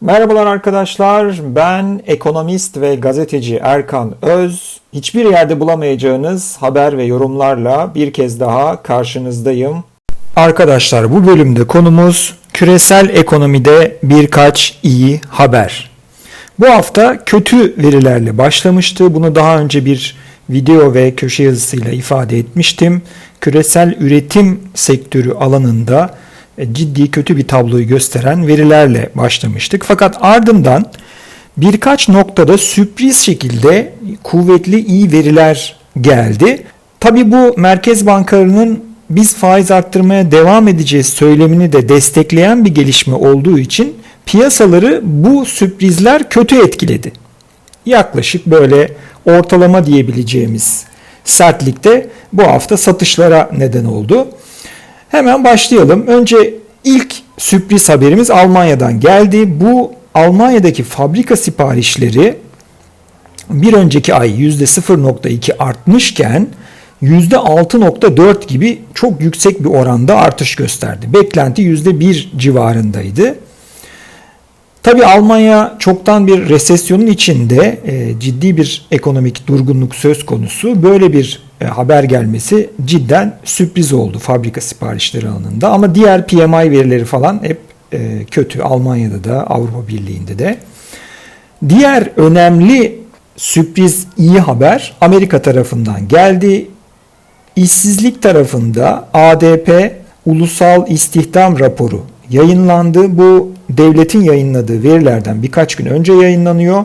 Merhabalar arkadaşlar. Ben ekonomist ve gazeteci Erkan Öz. Hiçbir yerde bulamayacağınız haber ve yorumlarla bir kez daha karşınızdayım. Arkadaşlar bu bölümde konumuz küresel ekonomide birkaç iyi haber. Bu hafta kötü verilerle başlamıştı. Bunu daha önce bir video ve köşe yazısıyla ifade etmiştim. Küresel üretim sektörü alanında ciddi kötü bir tabloyu gösteren verilerle başlamıştık. Fakat ardından birkaç noktada sürpriz şekilde kuvvetli iyi veriler geldi. Tabi bu merkez bankalarının biz faiz arttırmaya devam edeceğiz söylemini de destekleyen bir gelişme olduğu için piyasaları bu sürprizler kötü etkiledi. Yaklaşık böyle ortalama diyebileceğimiz sertlikte bu hafta satışlara neden oldu. Hemen başlayalım. Önce ilk sürpriz haberimiz Almanya'dan geldi. Bu Almanya'daki fabrika siparişleri bir önceki ay %0.2 artmışken %6.4 gibi çok yüksek bir oranda artış gösterdi. Beklenti %1 civarındaydı. Tabi Almanya çoktan bir resesyonun içinde e, ciddi bir ekonomik durgunluk söz konusu. Böyle bir haber gelmesi cidden sürpriz oldu fabrika siparişleri alanında. Ama diğer PMI verileri falan hep e, kötü. Almanya'da da Avrupa Birliği'nde de. Diğer önemli sürpriz iyi haber Amerika tarafından geldi. İşsizlik tarafında ADP Ulusal İstihdam Raporu yayınlandı. Bu devletin yayınladığı verilerden birkaç gün önce yayınlanıyor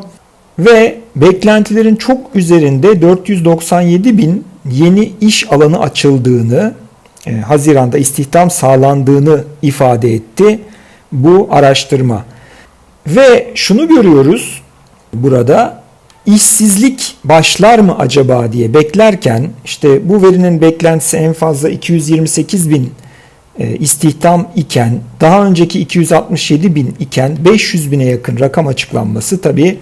ve beklentilerin çok üzerinde 497 bin yeni iş alanı açıldığını, e, Haziran'da istihdam sağlandığını ifade etti bu araştırma. Ve şunu görüyoruz burada işsizlik başlar mı acaba diye beklerken işte bu verinin beklentisi en fazla 228 bin e, istihdam iken daha önceki 267 bin iken 500 bine yakın rakam açıklanması tabii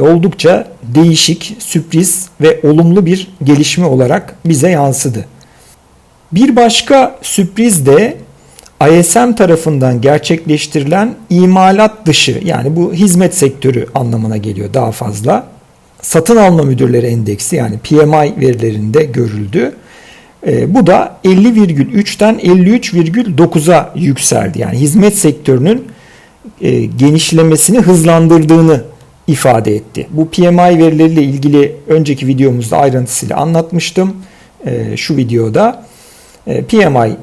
oldukça değişik, sürpriz ve olumlu bir gelişme olarak bize yansıdı. Bir başka sürpriz de ISM tarafından gerçekleştirilen imalat dışı yani bu hizmet sektörü anlamına geliyor daha fazla. Satın alma müdürleri endeksi yani PMI verilerinde görüldü. E, bu da 50,3'ten 53,9'a yükseldi. Yani hizmet sektörünün e, genişlemesini hızlandırdığını ifade etti. Bu PMI verileriyle ilgili önceki videomuzda ayrıntısıyla anlatmıştım. E, şu videoda e, PMI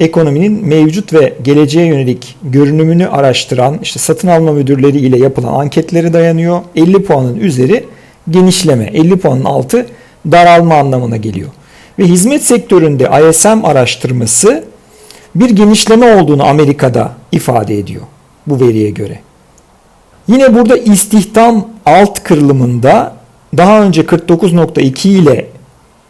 ekonominin mevcut ve geleceğe yönelik görünümünü araştıran işte satın alma müdürleri ile yapılan anketleri dayanıyor. 50 puanın üzeri genişleme, 50 puanın altı daralma anlamına geliyor. Ve hizmet sektöründe ISM araştırması bir genişleme olduğunu Amerika'da ifade ediyor bu veriye göre. Yine burada istihdam alt kırılımında daha önce 49.2 ile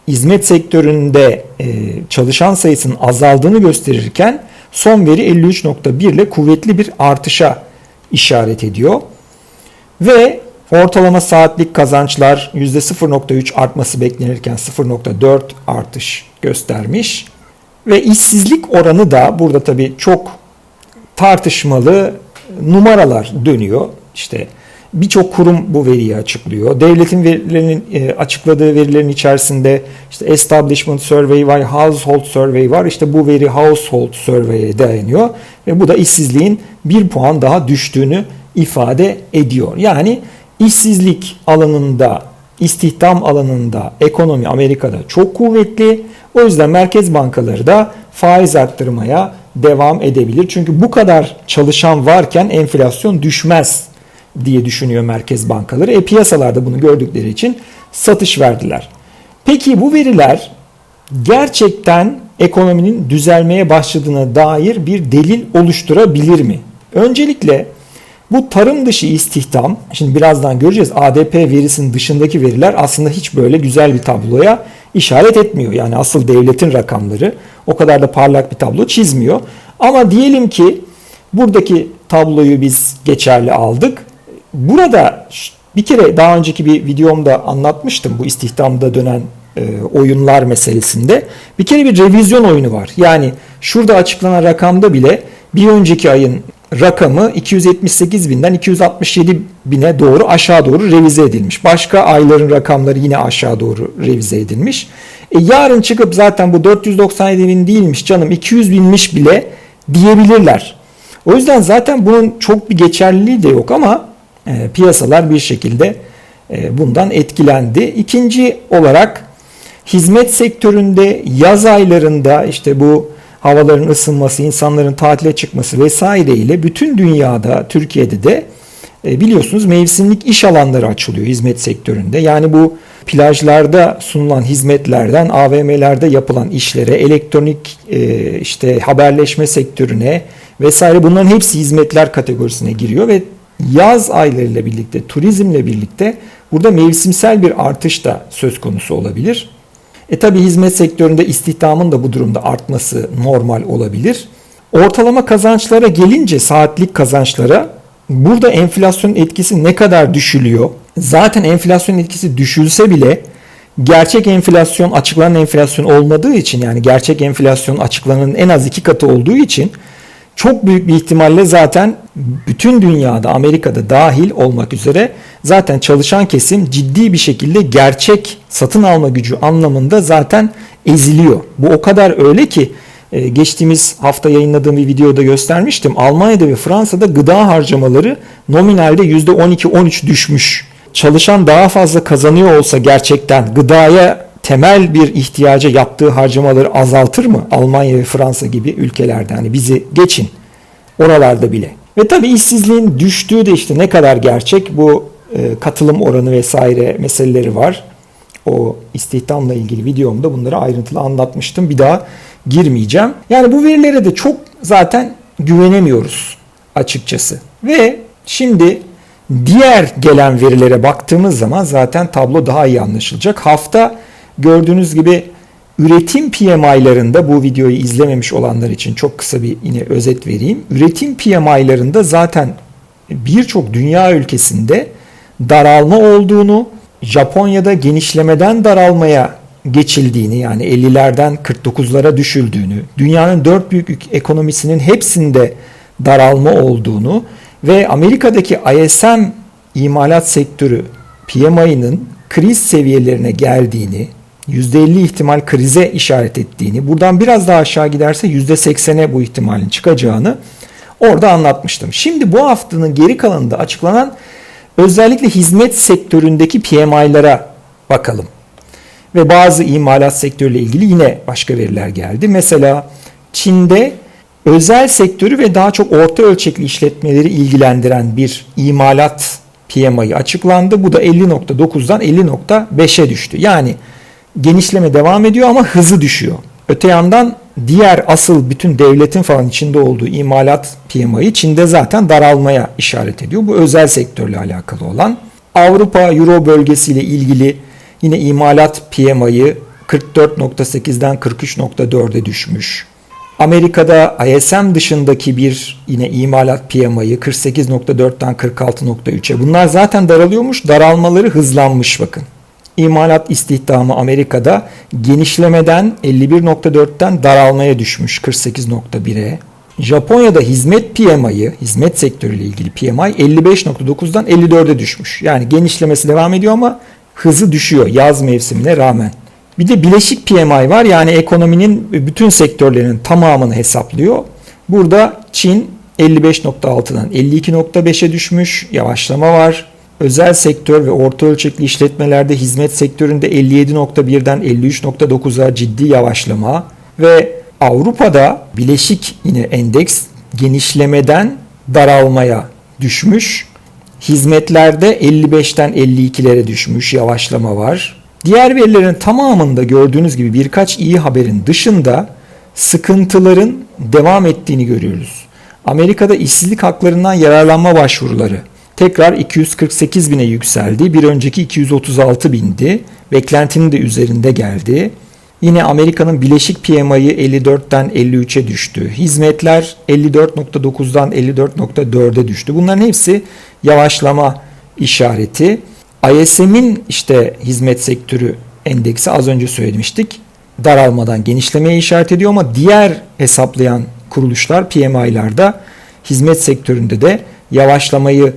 hizmet sektöründe e, çalışan sayısının azaldığını gösterirken son veri 53.1 ile kuvvetli bir artışa işaret ediyor. Ve ortalama saatlik kazançlar %0.3 artması beklenirken 0.4 artış göstermiş. Ve işsizlik oranı da burada tabii çok tartışmalı numaralar dönüyor. İşte birçok kurum bu veriyi açıklıyor. Devletin verilerinin e, açıkladığı verilerin içerisinde işte Establishment Survey var, Household Survey var. İşte bu veri Household Survey'e dayanıyor ve bu da işsizliğin bir puan daha düştüğünü ifade ediyor. Yani işsizlik alanında, istihdam alanında ekonomi Amerika'da çok kuvvetli. O yüzden merkez bankaları da faiz arttırmaya devam edebilir. Çünkü bu kadar çalışan varken enflasyon düşmez diye düşünüyor merkez bankaları. E piyasalarda bunu gördükleri için satış verdiler. Peki bu veriler gerçekten ekonominin düzelmeye başladığına dair bir delil oluşturabilir mi? Öncelikle bu tarım dışı istihdam, şimdi birazdan göreceğiz ADP verisinin dışındaki veriler aslında hiç böyle güzel bir tabloya işaret etmiyor. Yani asıl devletin rakamları o kadar da parlak bir tablo çizmiyor. Ama diyelim ki buradaki tabloyu biz geçerli aldık. Burada bir kere daha önceki bir videomda anlatmıştım bu istihdamda dönen e, oyunlar meselesinde. Bir kere bir revizyon oyunu var. Yani şurada açıklanan rakamda bile bir önceki ayın rakamı 278 binden 267 bine doğru aşağı doğru revize edilmiş. Başka ayların rakamları yine aşağı doğru revize edilmiş. E yarın çıkıp zaten bu 497 bin değilmiş canım 200 binmiş bile diyebilirler. O yüzden zaten bunun çok bir geçerliliği de yok ama e, piyasalar bir şekilde e, bundan etkilendi. İkinci olarak hizmet sektöründe yaz aylarında işte bu havaların ısınması, insanların tatile çıkması vesaire ile bütün dünyada, Türkiye'de de e, biliyorsunuz mevsimlik iş alanları açılıyor hizmet sektöründe. Yani bu plajlarda sunulan hizmetlerden AVM'lerde yapılan işlere, elektronik e, işte haberleşme sektörüne vesaire bunların hepsi hizmetler kategorisine giriyor ve yaz aylarıyla birlikte, turizmle birlikte burada mevsimsel bir artış da söz konusu olabilir. E tabi hizmet sektöründe istihdamın da bu durumda artması normal olabilir. Ortalama kazançlara gelince saatlik kazançlara burada enflasyonun etkisi ne kadar düşülüyor? Zaten enflasyonun etkisi düşülse bile gerçek enflasyon açıklanan enflasyon olmadığı için yani gerçek enflasyon açıklananın en az iki katı olduğu için çok büyük bir ihtimalle zaten bütün dünyada Amerika'da dahil olmak üzere zaten çalışan kesim ciddi bir şekilde gerçek satın alma gücü anlamında zaten eziliyor. Bu o kadar öyle ki e, geçtiğimiz hafta yayınladığım bir videoda göstermiştim. Almanya'da ve Fransa'da gıda harcamaları nominalde %12-13 düşmüş. Çalışan daha fazla kazanıyor olsa gerçekten gıdaya temel bir ihtiyaca yaptığı harcamaları azaltır mı? Almanya ve Fransa gibi ülkelerde hani bizi geçin oralarda bile. Ve tabii işsizliğin düştüğü de işte ne kadar gerçek bu e, katılım oranı vesaire meseleleri var. O istihdamla ilgili videomda bunları ayrıntılı anlatmıştım. Bir daha girmeyeceğim. Yani bu verilere de çok zaten güvenemiyoruz açıkçası. Ve şimdi diğer gelen verilere baktığımız zaman zaten tablo daha iyi anlaşılacak. Hafta gördüğünüz gibi üretim PMI'larında bu videoyu izlememiş olanlar için çok kısa bir yine özet vereyim. Üretim PMI'larında zaten birçok dünya ülkesinde daralma olduğunu, Japonya'da genişlemeden daralmaya geçildiğini yani 50'lerden 49'lara düşüldüğünü, dünyanın dört büyük ekonomisinin hepsinde daralma olduğunu ve Amerika'daki ISM imalat sektörü PMI'nin kriz seviyelerine geldiğini, %50 ihtimal krize işaret ettiğini, buradan biraz daha aşağı giderse %80'e bu ihtimalin çıkacağını orada anlatmıştım. Şimdi bu haftanın geri kalanında açıklanan özellikle hizmet sektöründeki PMI'lara bakalım. Ve bazı imalat sektörüyle ilgili yine başka veriler geldi. Mesela Çin'de özel sektörü ve daha çok orta ölçekli işletmeleri ilgilendiren bir imalat PMI açıklandı. Bu da 50.9'dan 50.5'e düştü. Yani genişleme devam ediyor ama hızı düşüyor. Öte yandan diğer asıl bütün devletin falan içinde olduğu imalat PMI'yi Çin'de zaten daralmaya işaret ediyor. Bu özel sektörle alakalı olan. Avrupa Euro bölgesiyle ilgili yine imalat PMI'yi 44.8'den 43.4'e düşmüş. Amerika'da ISM dışındaki bir yine imalat PMI'yi 48.4'ten 46.3'e. Bunlar zaten daralıyormuş. Daralmaları hızlanmış bakın. İmalat istihdamı Amerika'da genişlemeden 51.4'ten daralmaya düşmüş 48.1'e. Japonya'da hizmet PMI'yi, hizmet sektörüyle ilgili PMI 55.9'dan 54'e düşmüş. Yani genişlemesi devam ediyor ama hızı düşüyor yaz mevsimine rağmen. Bir de bileşik PMI var yani ekonominin bütün sektörlerinin tamamını hesaplıyor. Burada Çin 55.6'dan 52.5'e düşmüş, yavaşlama var. Özel sektör ve orta ölçekli işletmelerde hizmet sektöründe 57.1'den 53.9'a ciddi yavaşlama ve Avrupa'da bileşik yine endeks genişlemeden daralmaya düşmüş. Hizmetlerde 55'ten 52'lere düşmüş yavaşlama var. Diğer verilerin tamamında gördüğünüz gibi birkaç iyi haberin dışında sıkıntıların devam ettiğini görüyoruz. Amerika'da işsizlik haklarından yararlanma başvuruları tekrar 248 bine yükseldi. Bir önceki 236 bindi. Beklentinin de üzerinde geldi. Yine Amerika'nın bileşik PMI'yi 54'ten 53'e düştü. Hizmetler 54.9'dan 54.4'e düştü. Bunların hepsi yavaşlama işareti. ISM'in işte hizmet sektörü endeksi az önce söylemiştik. Daralmadan genişlemeye işaret ediyor ama diğer hesaplayan kuruluşlar PMI'larda hizmet sektöründe de yavaşlamayı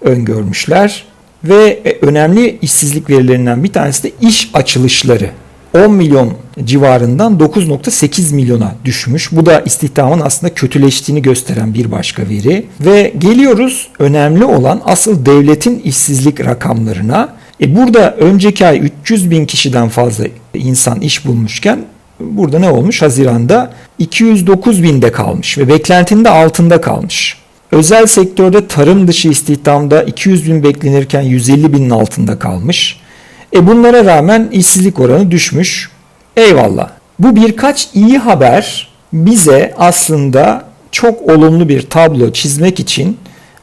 öngörmüşler. Ve e, önemli işsizlik verilerinden bir tanesi de iş açılışları. 10 milyon civarından 9.8 milyona düşmüş. Bu da istihdamın aslında kötüleştiğini gösteren bir başka veri. Ve geliyoruz önemli olan asıl devletin işsizlik rakamlarına. E burada önceki ay 300 bin kişiden fazla insan iş bulmuşken burada ne olmuş? Haziranda 209 binde kalmış ve beklentinin de altında kalmış. Özel sektörde tarım dışı istihdamda 200 bin beklenirken 150 binin altında kalmış. E bunlara rağmen işsizlik oranı düşmüş. Eyvallah. Bu birkaç iyi haber bize aslında çok olumlu bir tablo çizmek için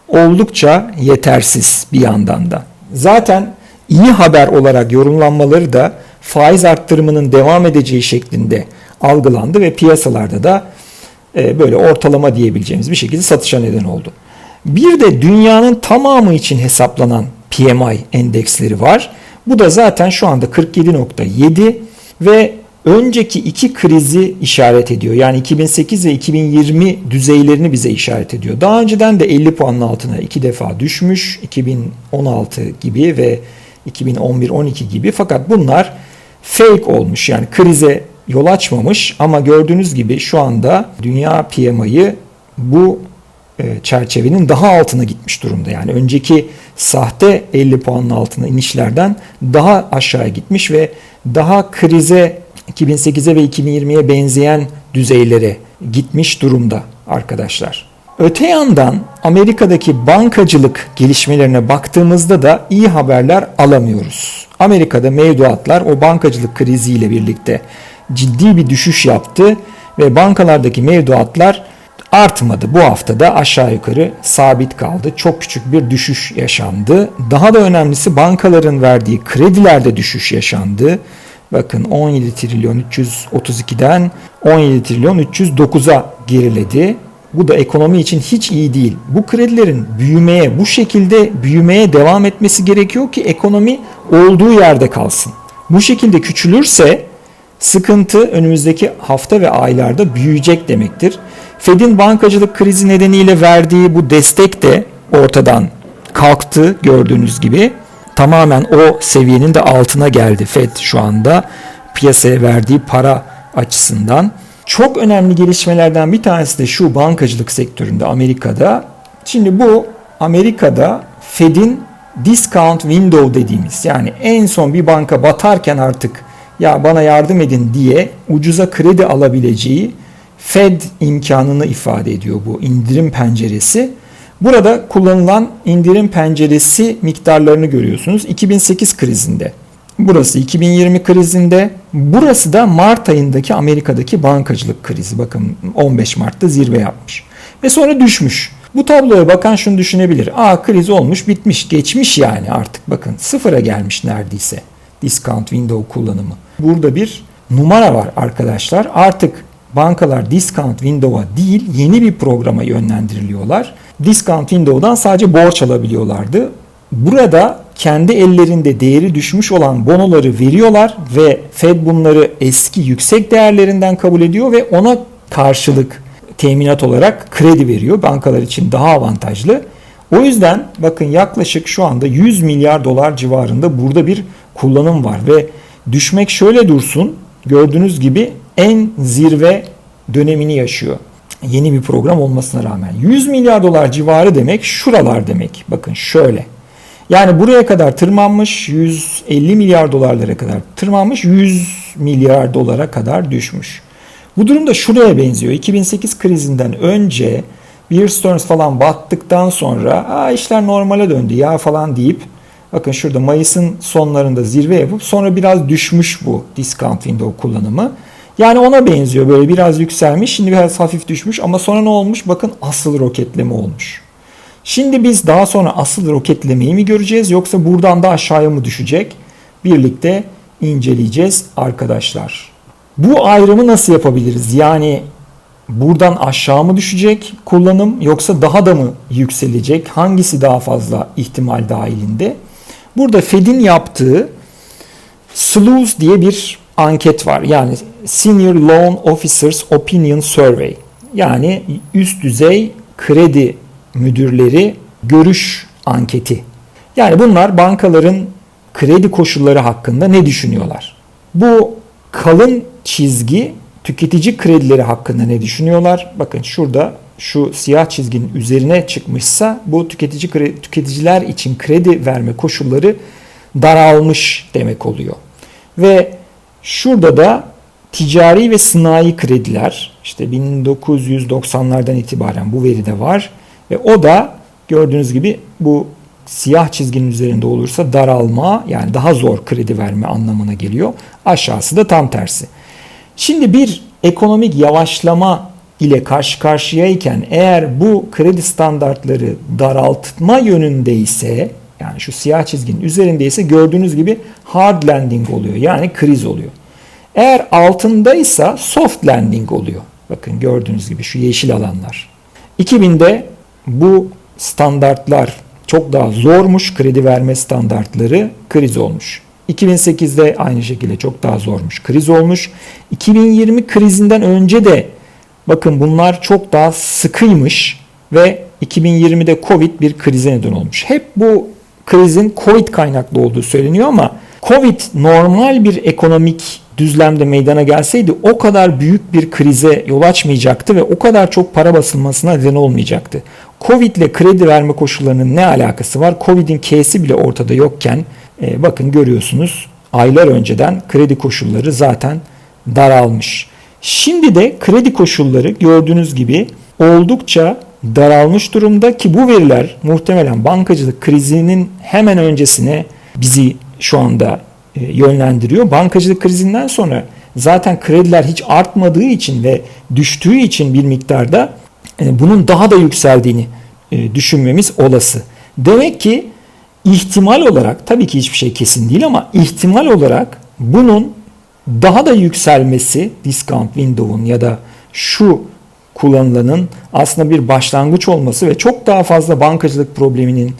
oldukça yetersiz bir yandan da. Zaten iyi haber olarak yorumlanmaları da faiz arttırımının devam edeceği şeklinde algılandı ve piyasalarda da e, böyle ortalama diyebileceğimiz bir şekilde satışa neden oldu. Bir de dünyanın tamamı için hesaplanan PMI endeksleri var. Bu da zaten şu anda 47.7 ve önceki iki krizi işaret ediyor. Yani 2008 ve 2020 düzeylerini bize işaret ediyor. Daha önceden de 50 puanın altına iki defa düşmüş. 2016 gibi ve 2011-12 gibi. Fakat bunlar fake olmuş. Yani krize yol açmamış ama gördüğünüz gibi şu anda dünya PMI'yi bu e, çerçevenin daha altına gitmiş durumda. Yani önceki sahte 50 puanın altına inişlerden daha aşağıya gitmiş ve daha krize 2008'e ve 2020'ye benzeyen düzeylere gitmiş durumda arkadaşlar. Öte yandan Amerika'daki bankacılık gelişmelerine baktığımızda da iyi haberler alamıyoruz. Amerika'da mevduatlar o bankacılık kriziyle birlikte ciddi bir düşüş yaptı ve bankalardaki mevduatlar artmadı. Bu hafta da aşağı yukarı sabit kaldı. Çok küçük bir düşüş yaşandı. Daha da önemlisi bankaların verdiği kredilerde düşüş yaşandı. Bakın 17 trilyon 332'den 17 trilyon 309'a geriledi. Bu da ekonomi için hiç iyi değil. Bu kredilerin büyümeye, bu şekilde büyümeye devam etmesi gerekiyor ki ekonomi olduğu yerde kalsın. Bu şekilde küçülürse sıkıntı önümüzdeki hafta ve aylarda büyüyecek demektir. Fed'in bankacılık krizi nedeniyle verdiği bu destek de ortadan kalktı gördüğünüz gibi. Tamamen o seviyenin de altına geldi Fed şu anda piyasaya verdiği para açısından. Çok önemli gelişmelerden bir tanesi de şu bankacılık sektöründe Amerika'da. Şimdi bu Amerika'da Fed'in discount window dediğimiz yani en son bir banka batarken artık ya bana yardım edin diye ucuza kredi alabileceği Fed imkanını ifade ediyor bu indirim penceresi. Burada kullanılan indirim penceresi miktarlarını görüyorsunuz. 2008 krizinde. Burası 2020 krizinde. Burası da Mart ayındaki Amerika'daki bankacılık krizi. Bakın 15 Mart'ta zirve yapmış. Ve sonra düşmüş. Bu tabloya bakan şunu düşünebilir. Aa kriz olmuş bitmiş geçmiş yani artık bakın sıfıra gelmiş neredeyse discount window kullanımı. Burada bir numara var arkadaşlar. Artık bankalar discount window'a değil yeni bir programa yönlendiriliyorlar. Discount window'dan sadece borç alabiliyorlardı. Burada kendi ellerinde değeri düşmüş olan bonoları veriyorlar ve Fed bunları eski yüksek değerlerinden kabul ediyor ve ona karşılık teminat olarak kredi veriyor. Bankalar için daha avantajlı. O yüzden bakın yaklaşık şu anda 100 milyar dolar civarında burada bir kullanım var ve düşmek şöyle dursun gördüğünüz gibi en zirve dönemini yaşıyor. Yeni bir program olmasına rağmen 100 milyar dolar civarı demek şuralar demek. Bakın şöyle. Yani buraya kadar tırmanmış 150 milyar dolarlara kadar tırmanmış 100 milyar dolara kadar düşmüş. Bu durumda şuraya benziyor. 2008 krizinden önce Bear Stearns falan battıktan sonra Aa, işler normale döndü ya falan deyip bakın şurada Mayıs'ın sonlarında zirve yapıp sonra biraz düşmüş bu discount window kullanımı. Yani ona benziyor böyle biraz yükselmiş şimdi biraz hafif düşmüş ama sonra ne olmuş bakın asıl roketleme olmuş. Şimdi biz daha sonra asıl roketlemeyi mi göreceğiz yoksa buradan da aşağıya mı düşecek? Birlikte inceleyeceğiz arkadaşlar. Bu ayrımı nasıl yapabiliriz? Yani buradan aşağı mı düşecek kullanım yoksa daha da mı yükselecek? Hangisi daha fazla ihtimal dahilinde? Burada Fed'in yaptığı SLOOS diye bir anket var. Yani Senior Loan Officers Opinion Survey. Yani üst düzey kredi müdürleri görüş anketi. Yani bunlar bankaların kredi koşulları hakkında ne düşünüyorlar? Bu kalın çizgi tüketici kredileri hakkında ne düşünüyorlar? Bakın şurada şu siyah çizginin üzerine çıkmışsa bu tüketici tüketiciler için kredi verme koşulları daralmış demek oluyor. Ve şurada da ticari ve sınai krediler işte 1990'lardan itibaren bu veri de var ve o da gördüğünüz gibi bu siyah çizginin üzerinde olursa daralma yani daha zor kredi verme anlamına geliyor. Aşağısı da tam tersi. Şimdi bir ekonomik yavaşlama ile karşı karşıyayken eğer bu kredi standartları daraltma yönündeyse yani şu siyah çizginin üzerindeyse gördüğünüz gibi hard landing oluyor. Yani kriz oluyor. Eğer altındaysa soft landing oluyor. Bakın gördüğünüz gibi şu yeşil alanlar. 2000'de bu standartlar çok daha zormuş. Kredi verme standartları kriz olmuş. 2008'de aynı şekilde çok daha zormuş. Kriz olmuş. 2020 krizinden önce de bakın bunlar çok daha sıkıymış ve 2020'de Covid bir krize neden olmuş. Hep bu krizin Covid kaynaklı olduğu söyleniyor ama Covid normal bir ekonomik düzlemde meydana gelseydi o kadar büyük bir krize yol açmayacaktı ve o kadar çok para basılmasına neden olmayacaktı. Covid ile kredi verme koşullarının ne alakası var? Covid'in K'si bile ortada yokken e, bakın görüyorsunuz aylar önceden kredi koşulları zaten daralmış. Şimdi de kredi koşulları gördüğünüz gibi oldukça daralmış durumda ki bu veriler muhtemelen bankacılık krizinin hemen öncesine bizi şu anda e, yönlendiriyor. Bankacılık krizinden sonra zaten krediler hiç artmadığı için ve düştüğü için bir miktarda e, bunun daha da yükseldiğini e, düşünmemiz olası. Demek ki ihtimal olarak tabii ki hiçbir şey kesin değil ama ihtimal olarak bunun daha da yükselmesi discount window'un ya da şu kullanılanın aslında bir başlangıç olması ve çok daha fazla bankacılık probleminin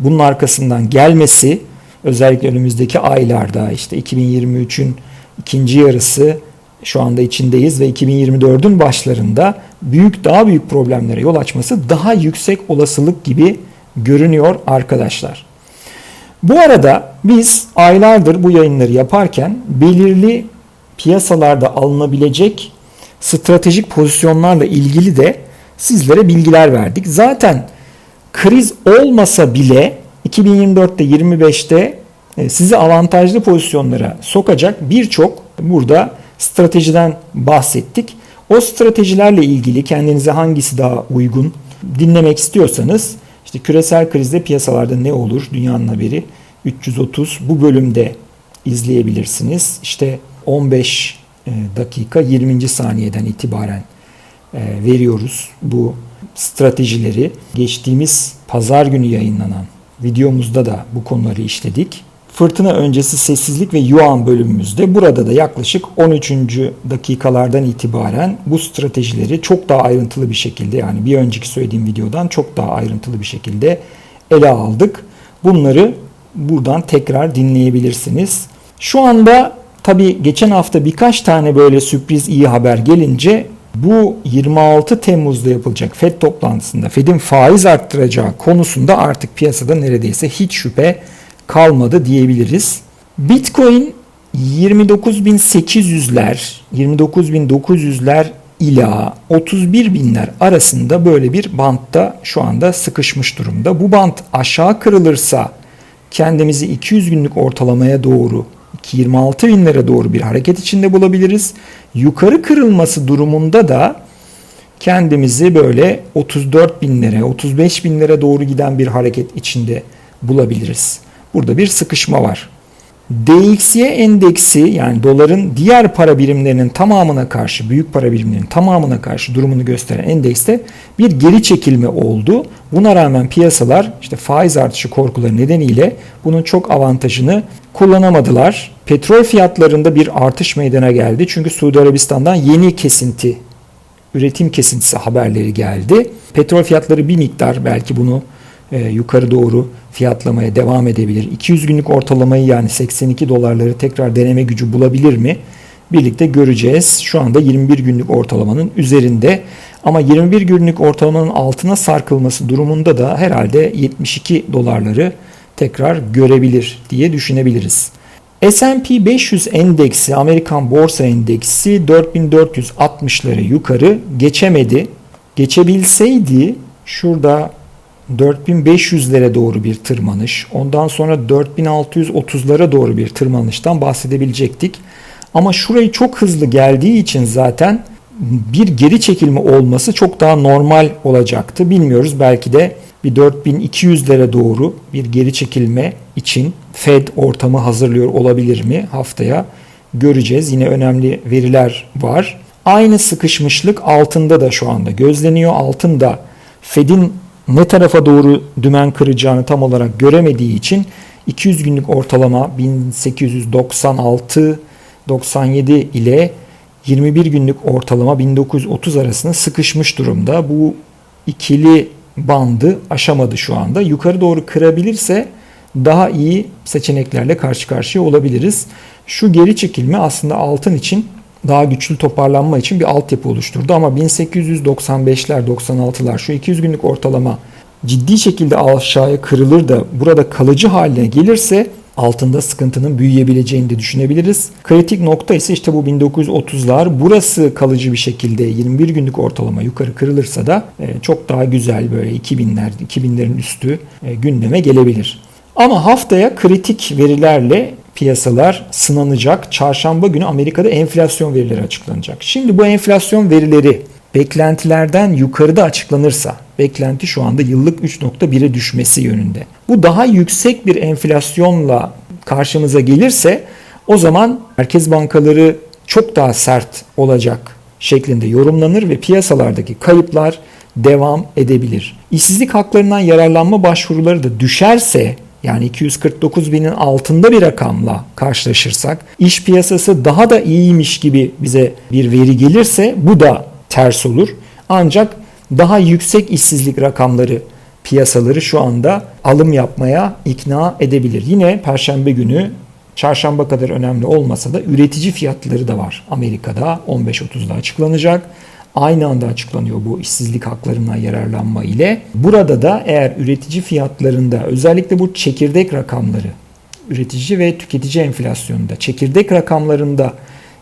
bunun arkasından gelmesi özellikle önümüzdeki aylarda işte 2023'ün ikinci yarısı şu anda içindeyiz ve 2024'ün başlarında büyük daha büyük problemlere yol açması daha yüksek olasılık gibi görünüyor arkadaşlar. Bu arada biz aylardır bu yayınları yaparken belirli piyasalarda alınabilecek stratejik pozisyonlarla ilgili de sizlere bilgiler verdik. Zaten kriz olmasa bile 2024'te 25'te e, sizi avantajlı pozisyonlara sokacak birçok burada stratejiden bahsettik. O stratejilerle ilgili kendinize hangisi daha uygun dinlemek istiyorsanız işte küresel krizde piyasalarda ne olur dünyanın haberi 330 bu bölümde izleyebilirsiniz. İşte 15 e, dakika 20. saniyeden itibaren e, veriyoruz bu stratejileri. Geçtiğimiz pazar günü yayınlanan videomuzda da bu konuları işledik. Fırtına öncesi sessizlik ve yuan bölümümüzde burada da yaklaşık 13. dakikalardan itibaren bu stratejileri çok daha ayrıntılı bir şekilde yani bir önceki söylediğim videodan çok daha ayrıntılı bir şekilde ele aldık. Bunları buradan tekrar dinleyebilirsiniz. Şu anda tabi geçen hafta birkaç tane böyle sürpriz iyi haber gelince bu 26 Temmuz'da yapılacak FED toplantısında FED'in faiz arttıracağı konusunda artık piyasada neredeyse hiç şüphe kalmadı diyebiliriz. Bitcoin 29.800'ler, 29.900'ler ila 31 binler arasında böyle bir bantta şu anda sıkışmış durumda. Bu bant aşağı kırılırsa kendimizi 200 günlük ortalamaya doğru 26 binlere doğru bir hareket içinde bulabiliriz. Yukarı kırılması durumunda da kendimizi böyle 34 binlere, 35 binlere doğru giden bir hareket içinde bulabiliriz. Burada bir sıkışma var. DXY endeksi yani doların diğer para birimlerinin tamamına karşı, büyük para birimlerinin tamamına karşı durumunu gösteren endekste bir geri çekilme oldu. Buna rağmen piyasalar işte faiz artışı korkuları nedeniyle bunun çok avantajını kullanamadılar. Petrol fiyatlarında bir artış meydana geldi. Çünkü Suudi Arabistan'dan yeni kesinti, üretim kesintisi haberleri geldi. Petrol fiyatları bir miktar belki bunu e, yukarı doğru fiyatlamaya devam edebilir. 200 günlük ortalamayı yani 82 dolarları tekrar deneme gücü bulabilir mi? Birlikte göreceğiz. Şu anda 21 günlük ortalamanın üzerinde. Ama 21 günlük ortalamanın altına sarkılması durumunda da herhalde 72 dolarları tekrar görebilir diye düşünebiliriz. S&P 500 endeksi, Amerikan Borsa Endeksi 4460'ları yukarı geçemedi. Geçebilseydi şurada 4500'lere doğru bir tırmanış, ondan sonra 4630'lara doğru bir tırmanıştan bahsedebilecektik. Ama şurayı çok hızlı geldiği için zaten bir geri çekilme olması çok daha normal olacaktı. Bilmiyoruz belki de bir 4200'lere doğru bir geri çekilme için Fed ortamı hazırlıyor olabilir mi haftaya göreceğiz. Yine önemli veriler var. Aynı sıkışmışlık altında da şu anda gözleniyor. Altında Fed'in ne tarafa doğru dümen kıracağını tam olarak göremediği için 200 günlük ortalama 1896 97 ile 21 günlük ortalama 1930 arasında sıkışmış durumda. Bu ikili bandı aşamadı şu anda. Yukarı doğru kırabilirse daha iyi seçeneklerle karşı karşıya olabiliriz. Şu geri çekilme aslında altın için daha güçlü toparlanma için bir altyapı oluşturdu ama 1895'ler 96'lar şu 200 günlük ortalama ciddi şekilde aşağıya kırılır da burada kalıcı haline gelirse altında sıkıntının büyüyebileceğini de düşünebiliriz. Kritik nokta ise işte bu 1930'lar. Burası kalıcı bir şekilde 21 günlük ortalama yukarı kırılırsa da e, çok daha güzel böyle 2000'ler, 2000'lerin üstü e, gündeme gelebilir. Ama haftaya kritik verilerle piyasalar sınanacak. Çarşamba günü Amerika'da enflasyon verileri açıklanacak. Şimdi bu enflasyon verileri beklentilerden yukarıda açıklanırsa, beklenti şu anda yıllık 3.1'e düşmesi yönünde. Bu daha yüksek bir enflasyonla karşımıza gelirse o zaman merkez bankaları çok daha sert olacak şeklinde yorumlanır ve piyasalardaki kayıplar devam edebilir. İşsizlik haklarından yararlanma başvuruları da düşerse yani 249 binin altında bir rakamla karşılaşırsak iş piyasası daha da iyiymiş gibi bize bir veri gelirse bu da ters olur. Ancak daha yüksek işsizlik rakamları piyasaları şu anda alım yapmaya ikna edebilir. Yine perşembe günü çarşamba kadar önemli olmasa da üretici fiyatları da var. Amerika'da 15.30'da açıklanacak. Aynı anda açıklanıyor bu işsizlik haklarından yararlanma ile. Burada da eğer üretici fiyatlarında özellikle bu çekirdek rakamları üretici ve tüketici enflasyonunda çekirdek rakamlarında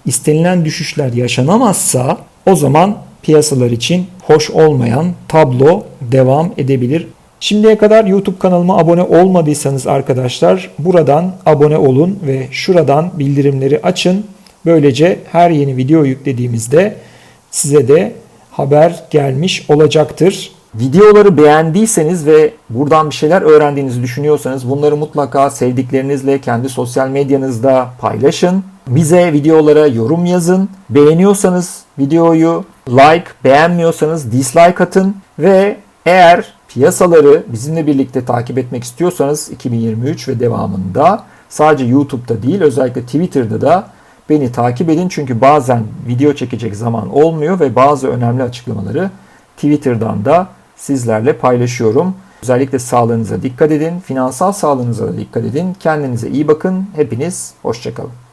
istenilen düşüşler yaşanamazsa o zaman piyasalar için hoş olmayan tablo devam edebilir. Şimdiye kadar YouTube kanalıma abone olmadıysanız arkadaşlar buradan abone olun ve şuradan bildirimleri açın. Böylece her yeni video yüklediğimizde size de haber gelmiş olacaktır. Videoları beğendiyseniz ve buradan bir şeyler öğrendiğinizi düşünüyorsanız bunları mutlaka sevdiklerinizle kendi sosyal medyanızda paylaşın. Bize videolara yorum yazın. Beğeniyorsanız videoyu like, beğenmiyorsanız dislike atın ve eğer piyasaları bizimle birlikte takip etmek istiyorsanız 2023 ve devamında sadece YouTube'da değil özellikle Twitter'da da beni takip edin. Çünkü bazen video çekecek zaman olmuyor ve bazı önemli açıklamaları Twitter'dan da sizlerle paylaşıyorum. Özellikle sağlığınıza dikkat edin, finansal sağlığınıza da dikkat edin. Kendinize iyi bakın. Hepiniz hoşçakalın.